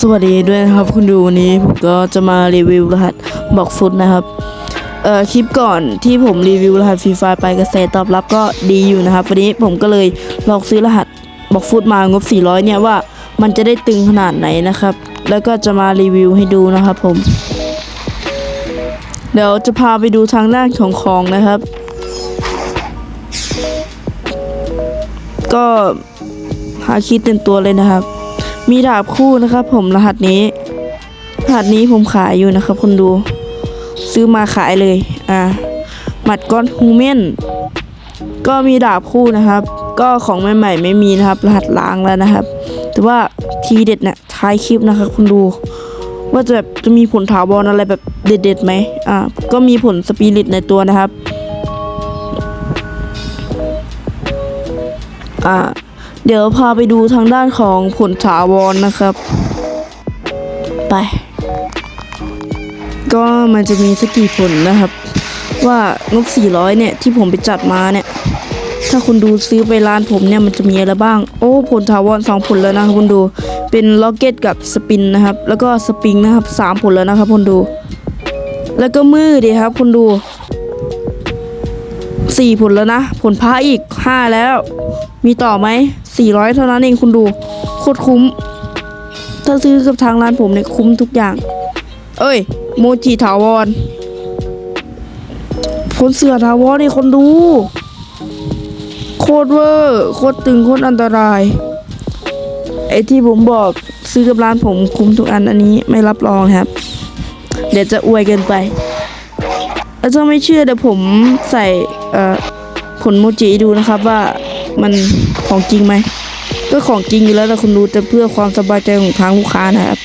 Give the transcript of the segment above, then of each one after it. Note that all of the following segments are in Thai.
สวัสดีด้วยนะครับ คุณดูวันนี้ผมก็จะมารีวิวรหัสบอกฟุตนะครับ เอ่อคลิปก่อนที่ผมรีวิวรหัสฟรีไฟไปกระแสตอบรับก็ดีอยู่นะครับ วันนี้ผมก็เลยลองซื้อรหัสบอกฟุตมางบ 400 เนี่ยว่ามันจะได้ตึงขนาดไหนนะครับ แล้วก็จะมารีวิวให้ดูนะครับผม เดี๋ยวจะพาไปดูทางด้านของของนะครับ ก็หาคิดเต็มตัวเลยนะครับ มีดาบคู่นะครับผมรหัสนี้ รหัสนี้ผมขายอยู่นะครับคุณดู ซื้อมาขายเลย อ่าหมัดก้อนฮูเมนก็มีดาบคู่นะครับ ก็ของใหม่ๆไม่มีนะครับ รหัสล้างแล้วนะครับ แต่ว่าทีเด็ดเนี่ยท้ายคลิปนะครับคุณดู ว่าจะแบบจะมีผลถาวรอะไรแบบเด็ดๆไหมอ่าก็มีผลสปิริตในตัวนะครับ อ่า เดี๋ยวพาไปดูทางด้านของผลถาวรนนะครับ ไป ก็มันจะมีสักกี่ผลนะครับ ว่างบ 400 เนี่ย ที่ผมไปจัดมาเนี่ย ถ้าคุณดูซื้อไปร้านผมเนี่ย มันจะมีอะไรบ้าง โอ้ ผลถาวรสองผลแล้วนะครับคุณดู เป็นล็อกเก็ตกับสปินนะครับ แล้วก็สปริงนะครับสามผลแล้วนะครับคุณดู แล้วก็มือดีครับคุณดูสี่ผลแล้วนะ ผลพระอีกห้าแล้ว มีต่อไหม สี่ร้อยเท่านั้นเองคุณดูโคตรคุ้ม ถ้าซื้อกับทางร้านผมเนี่ยคุ้มทุกอย่าง เอ้ย โมจิถาวรผลเสือถาวรนี่คนดู โคตรเวอร์โคตรตึงโคตรอันตราย ไอ้ที่ผมบอกซื้อกับร้านผมคุ้มทุกอันอันนี้ไม่รับรองครับ เดี๋ยวจะอวยเกินไปแล้วถ้าไม่เชื่อเดี๋ยวผมใส่ผลโมจิดูนะครับว่า มันของจริงไหมก็ของจริงอยู่แล้วแต่คุณดูแต่เพื่อความสบายใจของทางลูกค้านะครับ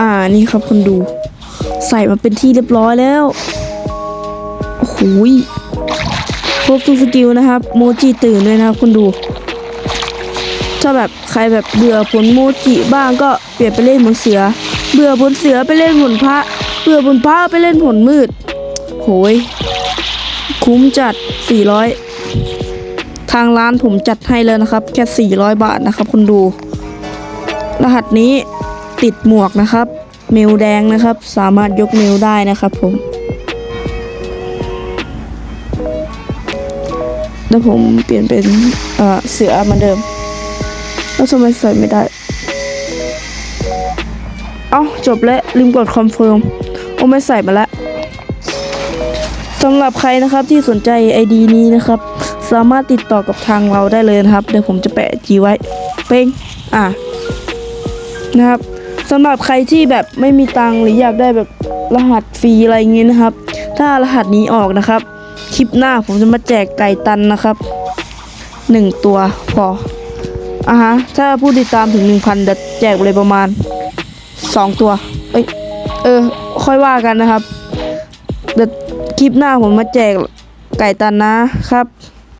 อ่านี่ครับคุณดู ใส่มาเป็นที่เรียบร้อยแล้วโอ้โหยครบทุกสกิลนะครับ โมจิตื่นด้วยนะครับคุณดู ถ้าแบบใครแบบเบื่อผลโมจิบ้างก็เปลี่ยนไปเล่นผลเสือ เบื่อผลเสือไปเล่นผลพระ เบื่อผลพระไปเล่นผลมืด โหย คุ้มจัด 400 ทางร้านผมจัดให้เลยนะครับ แค่ 400 บาทนะครับคุณดู รหัสนี้ติดหมวกนะครับ เมลแดงนะครับ สามารถยกเมลได้นะครับผมแล้วผมเปลี่ยนเป็นเอ่อเสือเหมือนเดิม แล้วทำไมใส่ไม่ได้ เอ้าจบแล้วลืมกดคอนเฟิร์มโอ้ไม่ใส่มาแล้วสำหรับใครนะครับที่สนใจ ID นี้นะครับ สามารถติดต่อกับทางเราได้เลยนะครับ เดี๋ยวผมจะแปะจีไว้ เป้งอะนะครับสำหรับใครที่แบบไม่มีตังหรืออยากได้แบบรหัสฟรีอะไรเงี้ยนะครับ ถ้ารหัสนี้ออกนะครับ คลิปหน้าผมจะมาแจกไก่ตันนะครับหนึ่งตัวพอ อะฮะ ถ้าผู้ติดตามถึงหนึ่งพันจะแจกเลยประมาณสองตัว เอ้ย เออ ค่อยว่ากันนะครับเดี๋ยวคลิปหน้าผมมาแจกไก่ตันนะครับ